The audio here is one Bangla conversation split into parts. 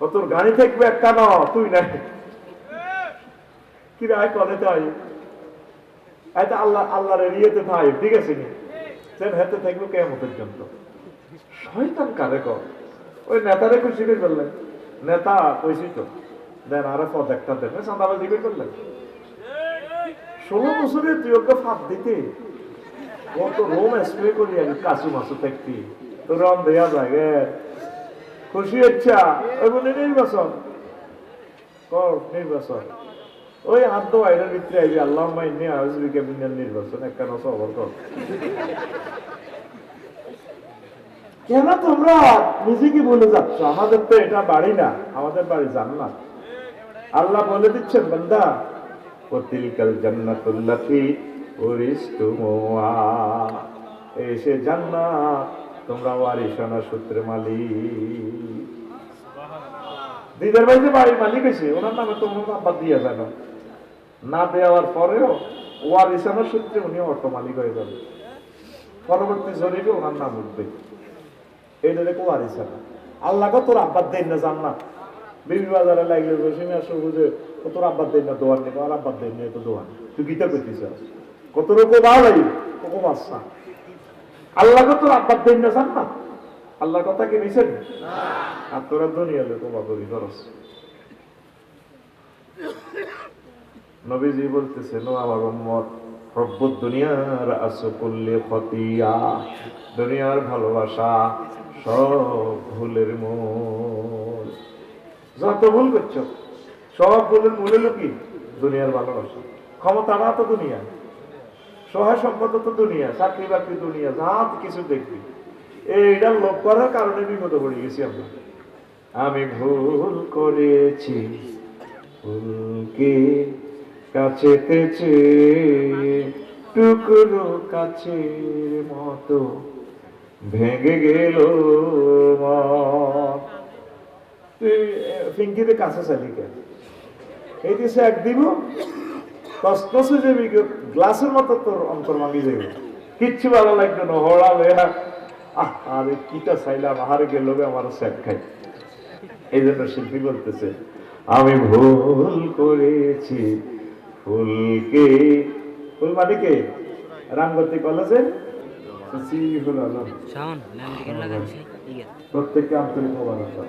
ও, তোর গাড়ি থাকবে একটা ন, তুই নাই কি রে কলে তাই আয়। আল্লাহ ঠিক আছে হাতে থাকবে কেমন পর্যন্ত। শয়তান কারে কর ওই নেতারে ফেললেন নেতা কইছি তো, দেন আরে পদ একটা দেন। সাদাবাজি করে ফেললেন ষোলো বছরে তুই ওকে ফাঁদ দিতে? কত রোম স্প্রে করি আগে কাসু মাসু থাকতি। তো রম দেয়া যায়। খুশি ইচ্ছা ওই নির্বাচন। নির্বাচন। ওই আদ্য আইনের ভিতরে আইবি। আল্লাহ নির্বাচন একটা অবর কর। কেন তোমরা নিজেকে বলে যাচ্ছ? আমাদের তো এটা বাড়ি না, আমাদের বাড়ি জান্নাত। আল্লাহ বলে দিচ্ছেন, বান্দা, ওতিলকাল জান্নাতুল্লাতি উরিস্তুমুহা। এই সে জান্নাত। তোমরা ওয়ারিসানা সূত্রে মালিক। দিদের ভাই যে বাড়ির মালিক আছে ওনার নামে তোমরা নাম্বার দিয়ে জানো না। দেওয়ার পরেও ওয়ারিসানা সূত্রে উনি অর্থ মালিক হয়ে যাবে পরবর্তী জরিপে ওনার নাম উঠবে। এটা দেখো ওয়ারিসানা আল্লাহ তোর আব্বার দেন না জান্নাত। বিবি বাজারে লাগলে বসিনে আসো বুঝে ও তোর আব্বার দেন না দোয়ার নেই আর আব্বার দেন নেই তো দোয়ার তুই গীতা করতিস কত রকম ভালো লাগে বাচ্চা আল্লাহ তোর আব্বার দেন না জান্নাত। আল্লাহর কথা কি নিছেন? আর তোরা দুনিয়া লোক বাবরি করস নবীজি বলতেছেন আমার উম্মত রব্বুদ দুনিয়ার আসকুল্লি খতিয়া দুনিয়ার ভালোবাসা সব ভুলের মূল। যত ভুল করছ সব ভুলের মূল হলো কি? দুনিয়ার ভালোবাসা। ক্ষমতাটা তো দুনিয়া সহায় সম্পদ তো দুনিয়া, চাকরি বাকরি দুনিয়া যা কিছু দেখবি। এইটা লোভ করার কারণে বিপদে পড়ে গেছি আমরা। আমি ভুল করেছি কাছে টুকরো কাছের মতো ভেঙে গেল। তুই ফিঙ্কিতে কাছে চালি কেন? এই দিছে এক দিব তসতসে যাবি গ্লাসের মতো তোর অন্তর মাগি যাবে কিচ্ছু ভালো লাগতো না হড়া লেহা আহ আরে কিটা চাইলাম আহারে গেল আমার স্যাট খাই। এই জন্য শিল্পী বলতেছে আমি ভুল করেছি ফুলকে ফুল মানে কে? রামগতি কলেজে ঠিক আছে প্রত্যেককে আন্তরিক মোবারকবাদ।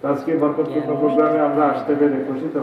তো আজকে বরকতপূর্ণ প্রোগ্রামে আমরা আসতে পেরে খুশি তো?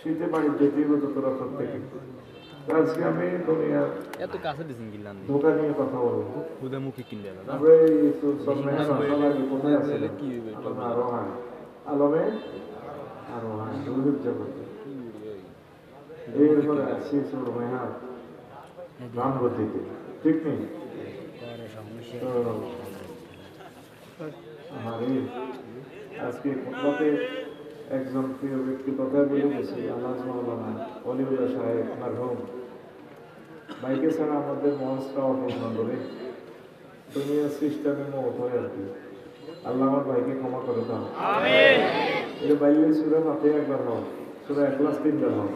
শীতে বাড়ি যেতেই হতো তোরা তো আজকে আমি দুনিয়ার এত কাছে দিছেন কিনলাম ধোকা নিয়ে কথা বলব খুদে মুখে কিনলে না আমরা এই আসার আগে কোথায় আছিলাম? কি? আলমে আরোহণ। আলমে আরোহণ, হুজুর জগতে। এরপরে আছি সুরমাইহাট, রামগতিতে। ঠিক নেই পরে সমস্যা তো আমার আজকে খোদবাতে একজন প্রিয় ব্যক্তি কথা বলে গেছে আল্লাহ মাওলানা অলিউল্লাহ সাহেব মারহুম। বাইকে ছাড়া আমাদের মহাজটা অপূর্ণ করে তুমি সিস্টেমে মত হয় আর কি। আল্লাহ আমার ভাইকে ক্ষমা করে দাও। এটা বাইলে সুরে মাঠে একবার হও সুরে এক ক্লাস তিনবার হও।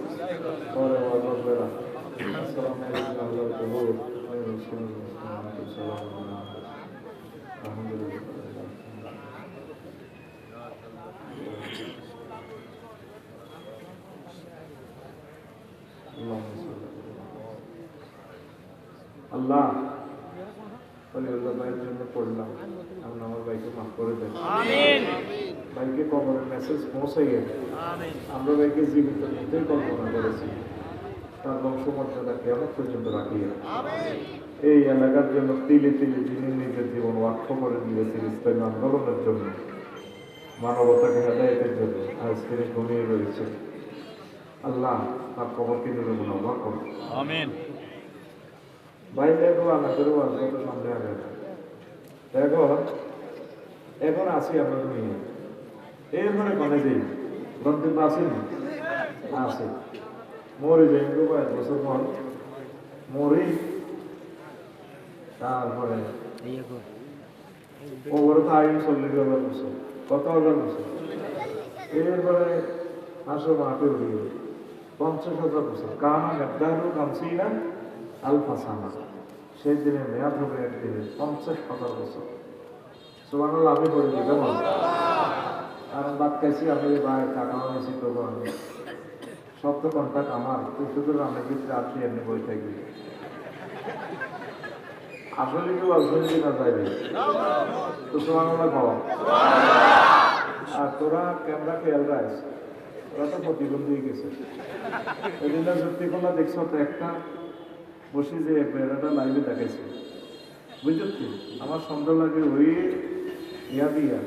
পরে না আসসালামু আলাইকুম আল্লাহ কবুল আলহামদুলিল্লাহ। আল্লাহ অলিউল্লাহ ভাইয়ের জন্য পড়লাম। আপনি আমার ভাইকে মাফ করে দেন। ভাইকে কবরের মেসেজ পৌঁছে গেছে। আমরা ভাইকে জীবিত মধ্যেই কল্পনা করেছি। তার বংশমর্যাদা কেমন পর্যন্ত রাখিয়ে এই এলাকার জন্য তিলে তিলে যিনি নিজের জীবন ওয়াক্ষ করে দিয়েছেন ইসলামী আন্দোলনের জন্য মানবতাকে হেদায়তের জন্য আজ তিনি ঘুমিয়ে রয়েছে আল্লাহ তার কবরকে নিয়ে গুণাবার করুন ভাই, দেখো আল্লাহ করে কত সামনে আগে দেখো, এখন আসি আমরা নিয়ে এরপরে কলেজে গন্তব্য আছে না। আছে। মরে যাই কয়েক বছর পর। মরি, তারপরে কর তো আইন চল্লিশ হাজার বছর। কত হাজার বছর? এরপরে আসো মাঠে উড়িয়ে পঞ্চাশ হাজার বছর। কানা, গাদ্দারু কামসিনা আলফা সানা সেই দিনে মেয়াদ হবে একদিনে পঞ্চাশ হাজার বছর। সুবান আমি দিই কেমন বাদ খাইছি আমি ভাই টাকা নিয়েছি তো আমি। তো কন্ট্যাক্ট আমার তুই শুধু রান্নার ভিতরে আপনি এমনি বই থাকবি আসলে কেউ কি না যাইবে? তো সুবান খাওয়া আর তোরা ক্যামেরা খেয়াল রাখিস? ওরা তো প্রতিবন্ধী গেছে। ওই সত্যি কোনা দেখছ তো একটা বসে যে বেড়াটা লাইভে দেখাইছে। বুঝলি আমার সন্দেহ লাগে ওই ইয়া দিয়া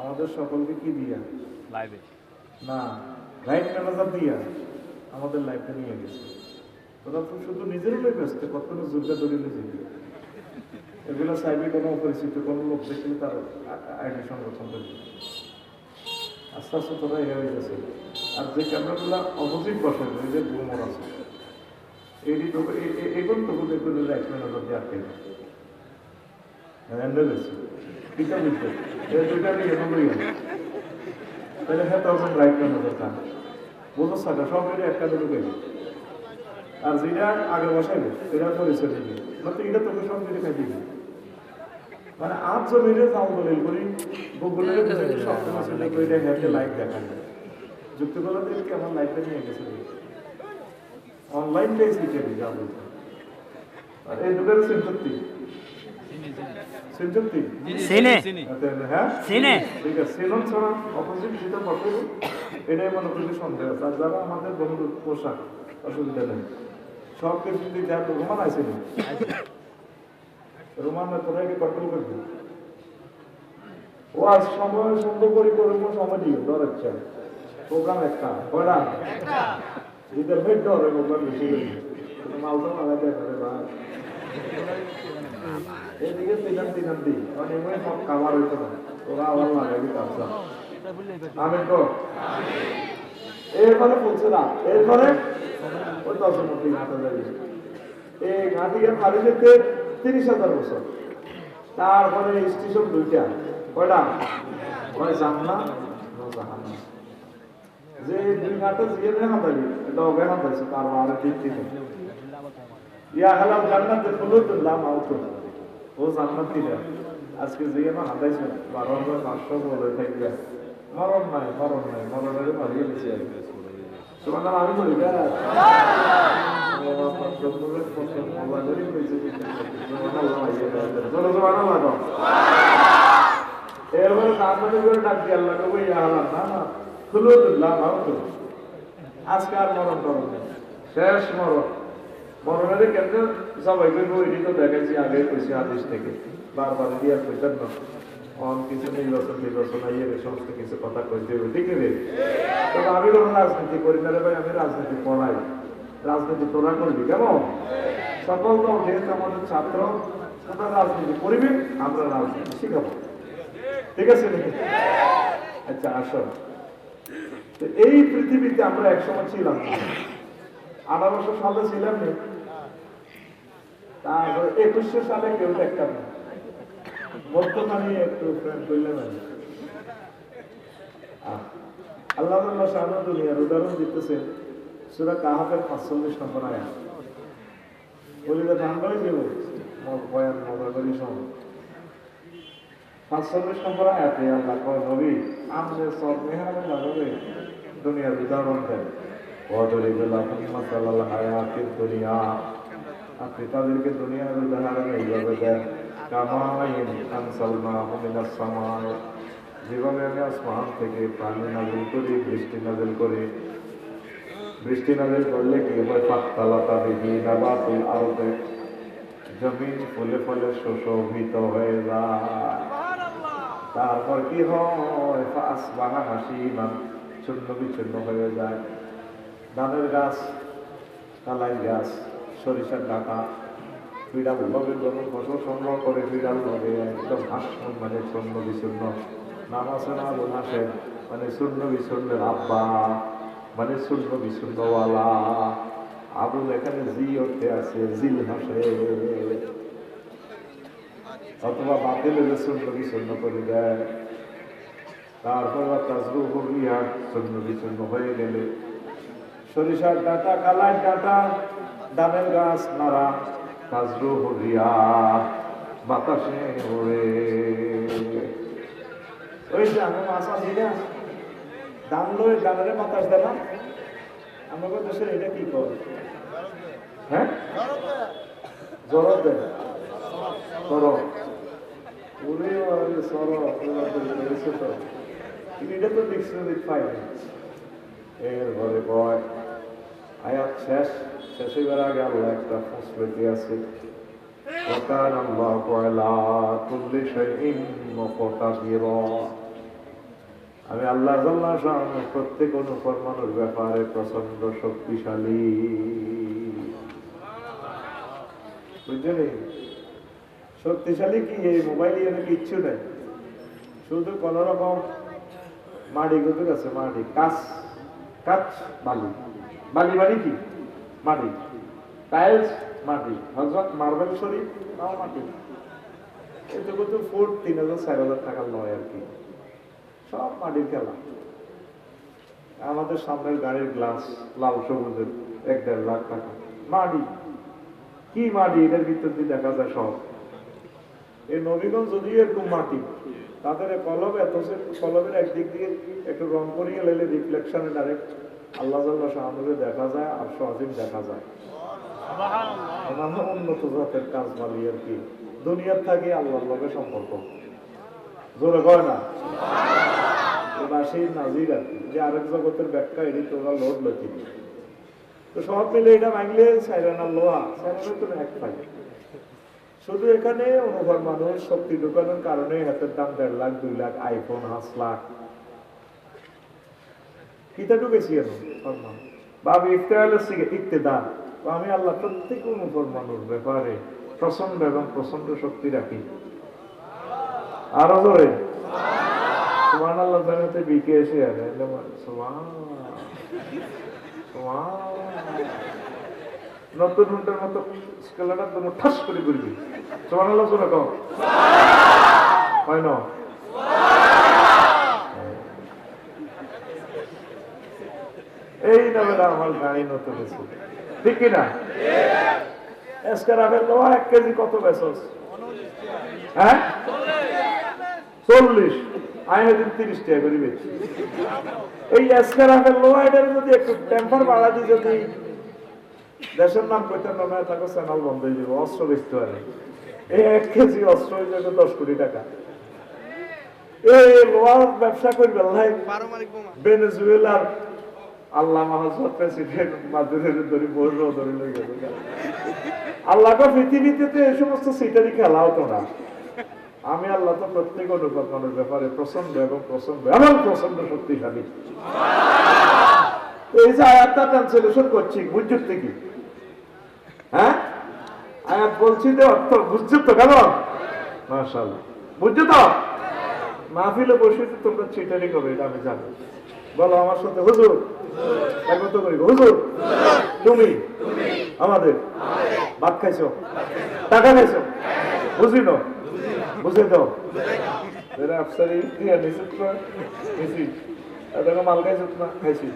আমাদের সকলকে কি দিয়া? লাইভে। না লাইফ ম্যানেজার দিয়া আমাদের লাইফটা নিয়ে গেছে। তোরা তো শুধু নিজের লোক ব্যস্ত কত জোরকা ধরে নিজে এগুলো চাইবে কোনো পরিচিত কোনো লোক দেখলে তার আইডি সংরক্ষণ করবে আস্তে আস্তে তোরা ইয়ে হয়ে গেছে। আর যে ক্যামেরাগুলো অপোজিট বসে ওই যে ঘুমর আছে। এডি তো এগুলো তো দেখবে লাইফ ম্যানেজার দিয়ে আটকে হ্যান্ডেল আছে কিতা বুঝতে দুইটা নিয়ে এমন লইয়া তাহলে হ্যাঁ তখন বুঝো সাকা সব মিলে একটা দুটো দেবে আর যেটা আগে বসাইবে এটা পরিচয় দিবে নয়তো এটা তোকে সব মিলে খাই দিবে। মানে আজ জমিনে যাও দলিল করি সময় সেটা করে এটা হ্যাপে লাইভ দেখায়। যুক্ত করা দিলে কেমন লাইফে নিয়ে গেছে অনলাইন পেজ লিখে দিই যা বলতে। আর এই দুটোর সেন্সপ্তি সিনে। হ্যাঁ? সিনে। ঠিক আছে সেলন ছাড়া অপোজিট যেটা এটাই মনে করি সন্দেহ আছে। আর যারা আমাদের বন্ধু পোশাক অসুবিধা নেই। সব কিছু যদি যা তো রোমান আছে না? রোমান তোরাই কন্ট্রোল করবি? ও আজ সময় সুন্দর করে করব সময় ধর ইচ্ছা প্রোগ্রাম একটা। কয়টা যদি মেট ধরে প্রোগ্রাম বেশি মালটা মালা দেয় ভাই এদিকে তিনান তিনান দি মানে এমনি সব কামার হইতো না ওরা আবার লাগাবি কাজটা আমিন তো এরপরে বলছে না এরপরে ওই দশ যাবে এই ঘাটিকে খালি যেতে তিরিশ হাজার বছর তারপরে স্টেশন দুইটা। কয়টা? কয় জানলা নো যে দুই ঘাটে জিয়ে হাতালি এটা ওকে হাতাইছে তার আর ঠিক ঠিক ইয়া হালাল জান্নাতে খুলুদুল্লাহ মাউতুন ও জান্নাতীরা, আজকে যে আমার হাতাইছে বারো হাজার পাঁচশো বলে থাকবে মরণ নাই মরণ নাই, মরণের মারিয়ে দিচ্ছে তোমার নাম আমি বলি না এরপরে করে ডাক দিয়ে আল্লাহ কবে ইয়া না না খুলুদুল্লাহ মাউতুন আজকে আর মরণ নেই। শেষ মরণ। মরণের কেন্দ্রে সবাই করব এটি তো দেখাচ্ছি আগে কইছি আদেশ থেকে। বারবার দিয়ে কইতেন না। অন কিছু নির্বাচন নির্বাচন ইয়ে সমস্ত কিছু কথা কইতে হবে ঠিক রে? তবে আমি কোনো রাজনীতি করি না ভাই, আমি রাজনীতি পড়াই। রাজনীতি তোরা করবি, কেমন? সকল তো যেহেতু আমাদের ছাত্র তোরা রাজনীতি করবি, আমরা রাজনীতি শিখাবো। ঠিক আছে নাকি আচ্ছা আসো। তো এই পৃথিবীতে আমরা একসময় ছিলাম। আঠারোশো সালে ছিলাম না? তারপর একুশশো সালে কেউ দেখতাম না। মধ্যখানে একটু করলাম আল্লাহ আল্লাহ শাহান দুনিয়ার উদাহরণ দিতেছে সুরা কাহাফের পাঁচচল্লিশ নম্বর আয়া বলি যে ঠান্ডা হয়ে যাব মোর বয়ান মজা করি সময় পাঁচচল্লিশ নম্বর আয়াতে আল্লাহ নবী আমরে সব মেহরাবে লাগাবে, দুনিয়ার উদাহরণ দেন। অদরিব লাহুম্মা সালাল হায়াতিদ দুনিয়া। আপনি তাদেরকে দুনিয়ার উদাহরণ এইভাবে দেন, কামাইন আনসালনাহু মিনাস সামাই। যেভাবে আমি আসমান থেকে পানি নাজিল করি, বৃষ্টি নাজিল করি। বৃষ্টি নাজিল করলে কি হয়? জমিন ফলে ফলে সুশোভিত হয়ে যায়। তারপর কি হয়? আসবাহা হাসিমান চূর্ণ বিচ্ছিন্ন হয়ে যায়। ধানের গাছ, কালাই গাছ, সরিষার ডাটা, বিড়াল ভাবে যখন ফসল সংগ্রহ করে, বিড়াল ভাবে একদম হাস মানে চূর্ণ বিচ্ছিন্ন। নাম আছে না আসেন মানে শূন্য বিশূন্যের আব্বা মানে শূন্য বিশূন্যওয়ালা আবুল এখানে জি অর্থে আছে, জিল হাসে। অথবা বাতিল হলে শূন্য বিশূন্য করে দেয়। তারপর তাজরু হরিয়া শূন্য বিশূন্য হয়ে গেলে। সরিষার ডাটা কালাই ডাটা ডানের গাছ, নাড়া তাজরু হরিয়া বাতাসে ওড়ে ওই যে আমি মাছ না দাম লয়ে ডানারে বাতাস না? আমাদের দেশের এটা কি করে হ্যাঁ? দেয়। সরব ওরে ওরে সরব করেছে তো কিন্তু এটা তো ডিকশনারি পাই না এর ঘরে কয় আয়াত শেষ শেষ হইবার আগে আল্লাহ একটা ফসলতি আছে وكان الله على كل شيء مقتدرا আমি আল্লাহ জাল্লাহ শাহ প্রত্যেক অনুকর্মানোর ব্যাপারে প্রচন্ড শক্তিশালী বুঝলি শক্তিশালী কি এই মোবাইল এর কিচ্ছু নেই? শুধু কোন রকম মাটি গুজুর আছে মাটি কাজ কাজ বালি। বালি বালি কি? মাটি। টাইলস, মাটি। হজরত মার্বেল শরীফ তাও মাটি। এটুকু তো ফুট তিন হাজার, চার হাজার টাকার নয় আর কি। সব মাটির খেলা। আমাদের সামনের গাড়ির গ্লাস লাল সবুজের, এক দেড় লাখ টাকা। মাটি। কি মাটি? এটার ভিতর দিয়ে দেখা যায় সব। এই নবীগঞ্জ যদি এরকম মাটি। তাদের এ কলম এত সে কলমের একদিক দিয়ে একটু রং করিয়ে লেলে রিফ্লেকশনে ডাইরেক্ট আল্লাহ সাহায্যে দেখা যায় আর সহজিম দেখা যায়। নানা উন্নত জাতের কাজ মালি আর কি। দুনিয়ার থাকে আল্লাহর লগে সম্পর্ক। জোরে কয় না? রাশির নাজির আর কি যে আরেক জগতের ব্যাখ্যা এটি তোমরা লোড লতি তো সব মিলে এটা মাইলে সাইরানা লোহা সাইরানা তো এক পাই শুধু এখানে অনুভব মানুষ, শক্তি ঢুকানোর কারণে হাতের দাম দেড় লাখ, দুই লাখ আইফোন হাঁস লাখ। কিতা ঢুকেছি এখন বাবু ইফতেহালের সিগে আমি আল্লাহ প্রত্যেক অনুভব মানুষ ব্যাপারে প্রচণ্ড এবং প্রচণ্ড শক্তি রাখি। আরও ধরে সুমান আল্লাহ জানাতে বিকে এসে আর সুমান সুমান নতুন হুন্ডের মতো স্কেলাটা তুমি ঠাস করে করবি সুমান আল্লাহ শুনে কম হয় না? এই নামে আমার গাড়ি নতুন ঠিক কিনা? এসকার আপেল লোহা এক কেজি কত বেসস? হ্যাঁ? চল্লিশ। আমি হয়তো তিরিশ টাকা করে বেচি। এই এসকার আপেল লোহা, এটার যদি একটু টেম্পার বাড়া দিই যদি দেশের নাম কইতাম না থাকো চ্যানেল বন্ধ হয়ে যাবে অস্ত্র বেচতে পারে। এই এক কেজি অস্ত্র হয়ে যাবে দশ কোটি টাকা। এই লোহার ব্যবসা করবে ভেনেজুয়েলার আল্লাহ মহাজত প্রেসিডেন্ট মাদুরের ধরে বড় ধরে লই গেল। আল্লাহ তো পৃথিবীতে তো এই সমস্ত সিটারি খেলা হতো না। আমি আল্লাহ তো প্রত্যেক অনুকল্পনার ব্যাপারে প্রচণ্ড এবং প্রচণ্ড এবং প্রচণ্ড শক্তিশালী। এই যে আয়াতটা ট্রান্সলেশন করছি বুঝছ কি আয়াত বলছি যে অর্থ, বুঝছ তো কেন? মাশাআল্লাহ। বুঝছ তো? মাহফিলে বসে তোমরা চিটারি করবে এটা আমি জানি। বলো আমার সাথে, হুজুর? একমত করি, হুজুর? তুমি? আমাদের? ভাত খাইছো? টাকা খাইছো? বুঝি না বুঝে দাও এরা আফসারি দিয়া নিশ্চিত করে নিছি এটাকে মাল খাইছো না? খাইছি।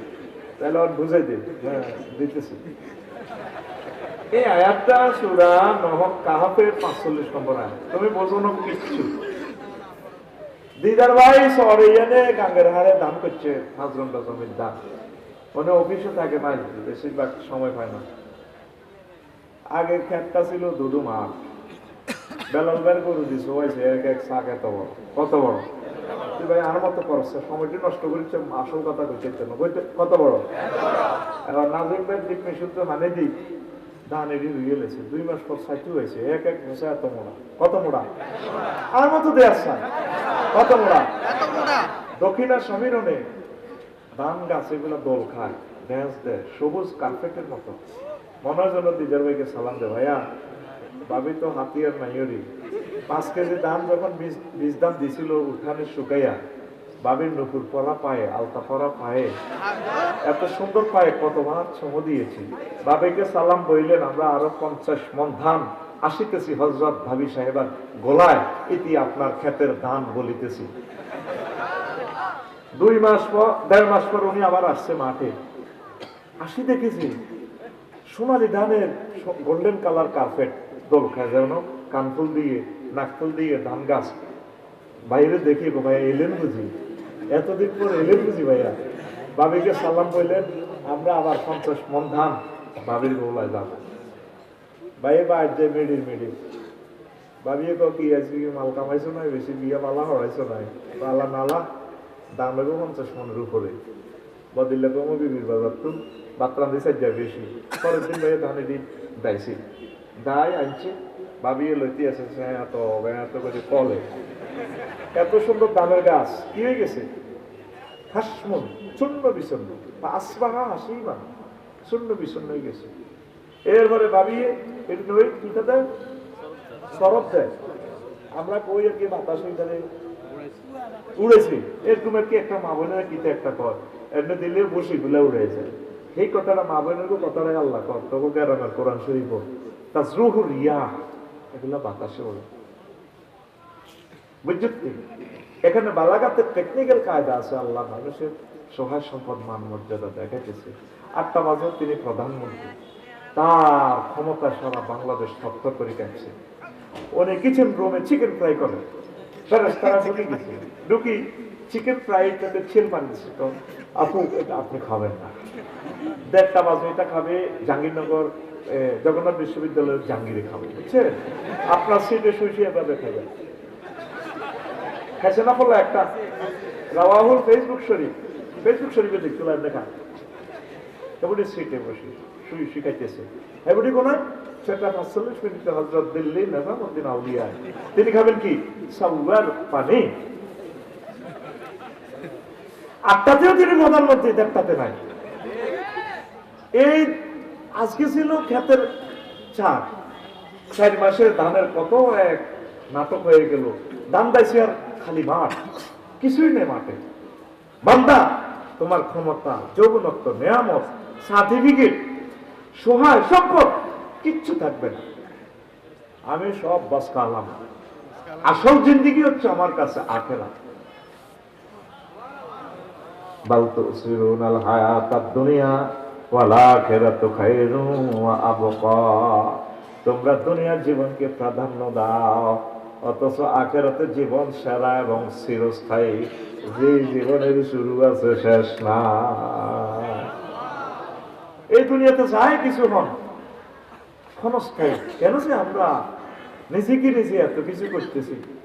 তাহলে আর বুঝাই দে। হ্যাঁ দিতেছি। এই আয়াতটা সুরা নহক কাহাফের পাঁচচল্লিশ নম্বর আয়াত। তুমি না কিচ্ছু দিদার ভাই শহরে এনে গাঙ্গের হারে দাম করছে পাঁচ ঘণ্টা জমির দাম মানে অফিসে থাকে বেশিরভাগ সময় পায় না। আগে ক্ষেতটা ছিল দুদু মাঠ। বেলন বের করে দিছে হয়েছে এক এক শাক এত বড়, কত বড়? ভাই, আর মতো করছে, সময়টি নষ্ট করেছে, আসল কথা কইতে কত বড়? এবার নাজিম ভাই দিক শুদ্ধ মানে দিক ধান এটি রুইয়ে লেছে দুই মাস পর সাইটু হয়েছে এক এক ঘেসে এত মোড়া। কত মোড়া? আর মতো দেয়ার সার কত মোড়া? দক্ষিণার সমীরণে ধান গাছ এগুলো দোল খায় ড্যান্স দেয় সবুজ কার্পেটের মতো। মনে হয় যেন দিদার ভাইকে সালাম দে ভাইয়া ভাবি তো হাতিয়ার নাইয়রি পাঁচ কেজি ধান যখন বীজ বীজ দাম দিছিল উঠানে শুকাইয়া বাবির নুপুর পরা পায়ে, আলতা পরা পায়ে। এত সুন্দর পায়ে কত কতবার চম দিয়েছি। বাবিকে সালাম বইলেন, আমরা আরও পঞ্চাশ মন ধান আসিতেছি হজরত ভাবি সাহেবার গোলায়। ইতি আপনার ক্ষেতের ধান বলিতেছি। দুই মাস পর, দেড় মাস পর উনি আবার আসছে মাঠে। আসি দেখেছি, সোনালি ধানের গোল্ডেন কালার কার্পেট, দোল খায় যেন, কানফুল দিয়ে, নাকফুল দিয়ে ধান গাছ। বাইরে দেখি গো ভাইয়া এলেন বুঝি? এতদিন পর এলেন বুঝি ভাইয়া। বাবিকে সালাম বললেন আমরা আবার পঞ্চাশ মন ধান, বাবির গোলায় যাব। ভাই বাইর যে মিডিল মিডিল ভাবিয়ে কো কি আজকে মাল কামাইছো নাই? বেশি বিয়া পালা হরাইছো নাই? পালা নালা, দাম লাগবে পঞ্চাশ মনের উপরে। বদিল্লা কমো বিবির বাজার তো বাতরান দিছে যা বেশি। পরের দিন ভাই ধানে দিন দাইছি। দাই আনছে। ভাবিয়ে লইতে আছে এত এত করে কলে। এত সুন্দর দামের গাছ, কি হয়ে গেছে? হাসমন চূর্ণ বিচন্ন বা আসবাহা হাসি মান চূর্ণ বিচন্ন হয়ে গেছে। এরপরে ভাবিয়ে এটুকু ওই কিটা দেয় সরব দেয়। আমরা কই আর কি বাতাস ওইখানে উড়েছে। এরকম আর কি একটা মা বোনের কিতে একটা কর এমনি দিলে বসি গুলা উড়ে যায়। সেই কথাটা মা বোনের কথাটাই আল্লাহ কর। তবু গ্যারামের কোরআন শরীফ তাজরুহ রিয়া এগুলা বাতাসে ওড়ে। বুঝছি এখানে বালাগাতের টেকনিক্যাল কায়দা আছে আল্লাহ মানুষের সহায় সম্পদ মান মর্যাদা দেখাইতেছে। আটটা বছর তিনি প্রধানমন্ত্রী। তার ক্ষমতা সারা বাংলাদেশ থপ্ত করে গেছে। উনি কিচেন রুমে চিকেন ফ্রাই করে ঢুকে গেছে ঢুকি চিকেন ফ্রাইটাতে ছিল বানিয়েছে তো আপু এটা আপনি খাবেন না। দেড়টা বাজে এটা খাবে জাহাঙ্গীরনগর জগন্নাথ বিশ্ববিদ্যালয়ের জাহাঙ্গীরে খাবে বুঝছেন? আপনার সিটে শুয়ে এভাবে খাবেন খাইছে না বলল একটা। রাওয়াহুল ফেসবুক শরীফ। ফেসবুক শরীফে দেখতে লাইভ দেখা। এবারে সিটে বসে শিখাইতেছে। এবারে কোন সেটা পাঁচচল্লিশ মিনিটে হজরত দিল্লি আউলিয়া। তিনি খাবেন কি? সাউয়ার পানি। আটটাতেও তিনি প্রধানমন্ত্রী, দেড়টাতে নাই। এই আজকে ছিল ক্ষেতের চার চার মাসের ধানের কত এক নাটক হয়ে গেল। ধান দাইছে আর খালি মাঠ, কিছুই নেই মাঠে। বান্দা, তোমার ক্ষমতা, যৌবনত্ব, নেয়ামত, সার্টিফিকেট, সহায় সম্পদ, কিচ্ছু থাকবে না। আমি সব বাস কালাম আসল জিন্দিগি হচ্ছে আমার কাছে আখেরা। বালতো তোমরা দুনিয়ার জীবনকে প্রাধান্য দাও। অথচ আখেরাতে জীবন সেরা এবং চিরস্থায়ী। যে জীবনের শুরু আছে, শেষ না। এই দুনিয়াতে যাই কিছু হন, ক্ষণস্থায়ী। কেন যে আমরা নিজেকে নিজে এত কিছু করতেছি?